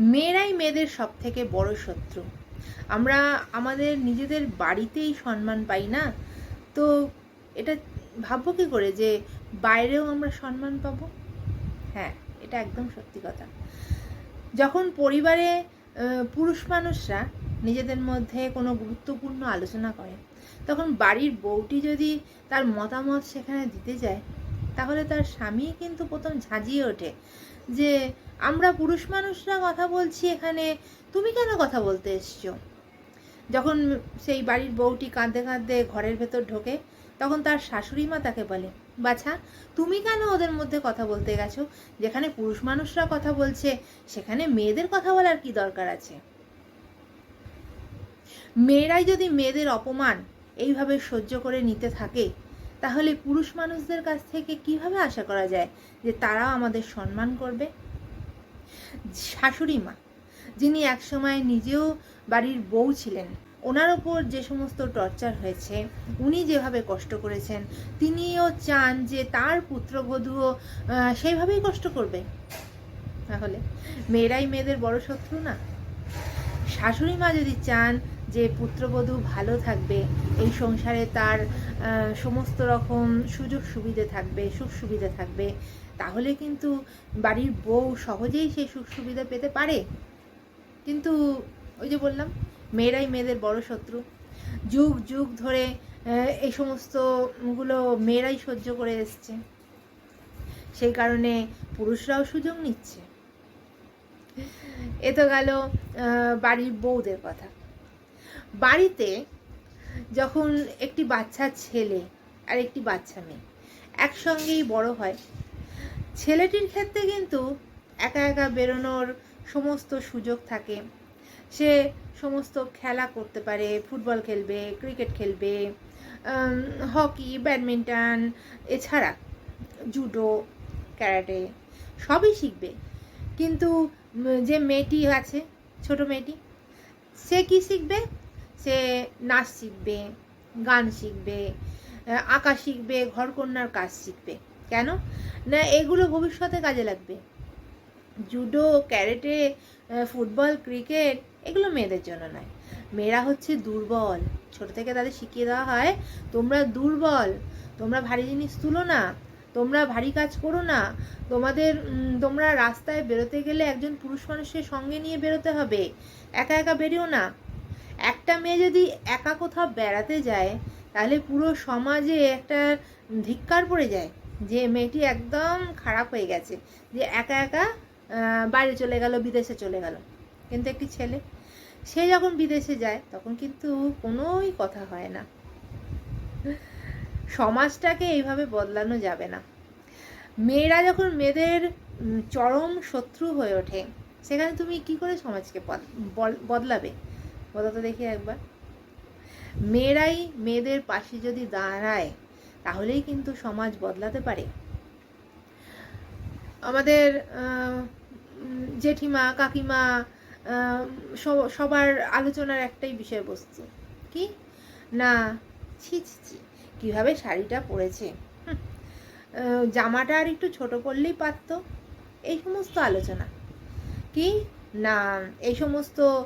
মেয়েরাই মেয়েদের সব থেকে বড় শত্রু। আমরা আমাদের নিজেদের বাড়িতেই সম্মান পাই না? তো এটা ভাববো কী করে যে বাইরেও আমরা সম্মান পাবো? হ্যাঁ এটা একদম সত্যি কথা। যখন পরিবারে পুরুষ মানুষরা নিজেদের মধ্যে কোনো গুরুত্বপূর্ণ আলোচনা করে, তখন বাড়ির বউটি যদি তার মতামত সেখানে দিতে যায়, তাহলে তার স্বামী কিন্তু প্রথম ঝাঁঝিয়ে ওঠে যে আমরা পুরুষ মানুষরা কথা বলছি এখানে, তুমি কেন কথা বলতে এসছো? যখন সেই বাড়ির বউটি কাঁদতে কাঁদতে ঘরের ভেতর ঢোকে, তখন তার শাশুড়ি মা তাকে বলে, বাছা, তুমি কেন ওদের মধ্যে কথা বলতে গেছো? যেখানে পুরুষ মানুষরা কথা বলছে, সেখানে মেয়েদের কথা বলার কি দরকার আছে? মেয়েরাই যদি মেয়েদের অপমান এইভাবে সহ্য করে নিতে থাকে, তাহলে পুরুষ মানুষদের কাছ থেকে কীভাবে আশা করা যায় যে তারাও আমাদের সম্মান করবে? শাশুড়ি মা, যিনি একসময় নিজেও বাড়ির বউ ছিলেন। ওনার ওপর যে সমস্ত টর্চার হয়েছে, উনি যেভাবে কষ্ট করেছেন, তিনিও চান যে তার পুত্রবধূও সেইভাবেই কষ্ট করবে। তাহলে মেয়েরাই মেয়েদের বড় শত্রু না? শাশুড়ি মা যদি চান যে পুত্রবধূ ভালো থাকবে, এই সংসারে তার সমস্ত রকম সুযোগ সুবিধে থাকবে, সুখ সুবিধে থাকবে, তাহলে কিন্তু বাড়ির বউ সহজেই সেই সুখ সুবিধা পেতে পারে। কিন্তু ওই যে বললাম, মেয়েরাই মেয়েদের বড় শত্রু। যুগ যুগ ধরে এই সমস্তগুলো মেয়েরাই সহ্য করে এসছে। সেই কারণে পুরুষরাও সুযোগ নিচ্ছে। এ তো গেল বাড়ির বউদের কথা। বাড়িতে যখন একটি বাচ্চা ছেলে আর একটি বাচ্চা মেয়ে একসঙ্গেই বড় হয়, ছেলেটির ক্ষেত্রে কিন্তু একা একা বেরোনোর সমস্ত সুযোগ থাকে। সে সমস্ত খেলা করতে পারে, ফুটবল খেলবে, ক্রিকেট খেলবে হকি, ব্যাডমিন্টন, এছাড়া জুডো, ক্যারাটে সবই শিখবে। কিন্তু যে মেয়েটি আছে, ছোট মেয়েটি, সে কি শিখবে? সে নাচ শিখবে, গান শিখবে আঁকা শিখবে, ঘরকন্যার কাজ শিখবে। কেন? না, এগুলো ভবিষ্যতে কাজে লাগবে। জুডো, ক্যারেটে ফুটবল, ক্রিকেট, এগুলো মেয়েদের জন্য নয়। মেয়েরা হচ্ছে দুর্বল। ছোট থেকে তাদের শিখিয়ে দেওয়া হয়, তোমরা দুর্বল, তোমরা ভারী জিনিস তুলো না, তোমরা ভারী কাজ করো না। তোমাদের তোমরা রাস্তায় বেরোতে গেলে একজন পুরুষ মানুষের সঙ্গে নিয়ে বেরোতে হবে। একা একা বেরিও না। একটা মেয়ে যদি একা কোথাও বেড়াতে যায়, তাহলে পুরো সমাজে একটা ধিক্কার পড়ে যায় যে মেয়েটি একদম খারাপ হয়ে গেছে, যে একা একা বাইরে চলে গেল, বিদেশে চলে গেল। কিন্তু একটি ছেলে, সে যখন বিদেশে যায়, তখন কিন্তু কোনোই কথা হয় না। সমাজটাকে এইভাবে বদলানো যাবে না। মেয়েরা যখন মেয়েদের চরম শত্রু হয়ে ওঠে, সেখানে তুমি কি করে সমাজকে বদলাবে? বলো তো দেখি একবার। মেয়েরাই মেয়েদের পাশে যদি দাঁড়ায়, তাহলেই কিন্তু সমাজ বদলাতে পারে। আমাদের জেঠিমা, কাকিমা সব- সবার আলোচনার একটাই বিষয়বস্তু। কি? না, ছি ছি কীভাবে শাড়িটা পরেছে? জামাটা আর একটু ছোট করলেই পারতো। এই সমস্ত আলোচনা। কি? না, এই সমস্ত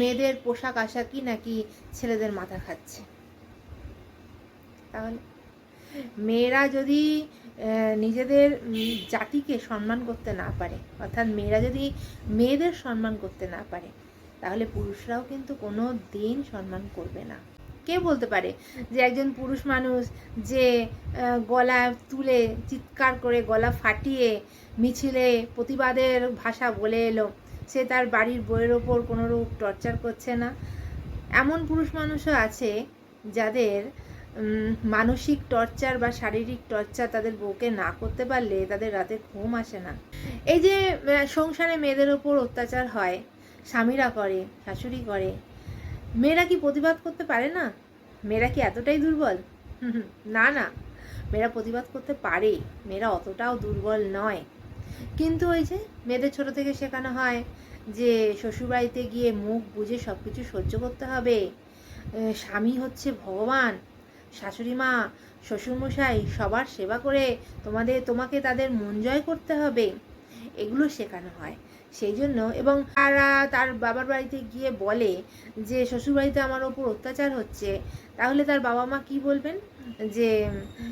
মেয়েদের পোশাক আশাকই নাকি ছেলেদের মাথা খাচ্ছে? তাহলে মেয়েরা যদি নিজেদের জাতিকে সম্মান করতে না পারে, অর্থাৎ মেয়েরা যদি মেয়েদের সম্মান করতে না পারে, তাহলে পুরুষরাও কিন্তু কোনো দিন সম্মান করবে না। কে বলতে পারে যে একজন পুরুষ মানুষ যে গলা তুলে চিৎকার করে, গলা ফাটিয়ে মিছিলে প্রতিবাদের ভাষা বলে এলো সে তার বাড়ির বইয়ের ওপর কোনো রূপ টর্চার করছে না। এমন পুরুষ মানুষও আছে যাদের মানসিক টর্চার বা শারীরিক টর্চার তাদের বউকে না করতে পারলে তাদের রাতে ঘুম আসে না। এই যে সংসারে মেয়েদের ওপর অত্যাচার হয়, স্বামীরা করে, শাশুড়ি করে, মেয়েরা কি প্রতিবাদ করতে পারে না? মেয়েরা কি এতটাই দুর্বল? না না। মেয়েরা প্রতিবাদ করতে পারে, মেয়েরা অতটাও দুর্বল নয়। কিন্তু ওই যে মেয়েদের ছোট থেকে শেখানো হয় যে শ্বশুরবাড়িতে গিয়ে মুখ বুঝে সব কিছু সহ্য করতে হবে। স্বামী হচ্ছে ভগবান, শাশুড়ি মা, শ্বশুরমশাই সবার সেবা করে তোমাদের, তোমাকে তাদের মন জয় করতে হবে। এগুলো শেখানো হয়। সেই জন্য এবং তারা তার বাবার বাড়িতে গিয়ে বলে যে, শ্বশুরবাড়িতে আমার ওপর অত্যাচার হচ্ছে। তাহলে তার বাবা মা কি বলবেন? যে,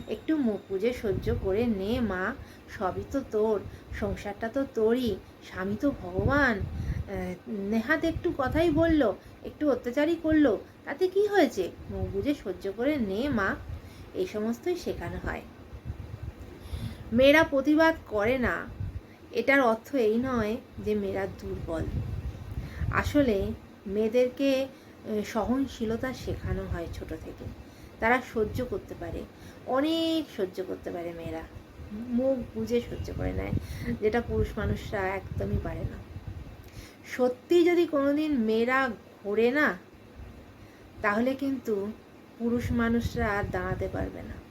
একটু মুখ বুঝে সহ্য করে নে, মা। সবই তো তোর। সংসারটা তো তোরই। স্বামী তো ভগবান। নেহাত একটু কথাই বলল, একটু অত্যাচারই করল। তাতে কি হয়েছে? মুখ বুঝে সহ্য করে নে, মা। এই সমস্তই শেখানো হয়। মেয়েরা প্রতিবাদ করে না। এটার অর্থ এই নয় যে মেয়েরা দুর্বল। আসলে মেয়েদেরকে সহনশীলতা শেখানো হয় ছোট থেকে। তারা সহ্য করতে পারে, অনেক সহ্য করতে পারে মেয়েরা। মুখ বুঝে সহ্য করে নেয়, যেটা পুরুষ মানুষরা একদমই পারে না। সত্যি যদি কোনোদিন মেয়েরা ঘোরে না, তাহলে কিন্তু পুরুষ মানুষরা আর দাঁড়াতে পারবে না।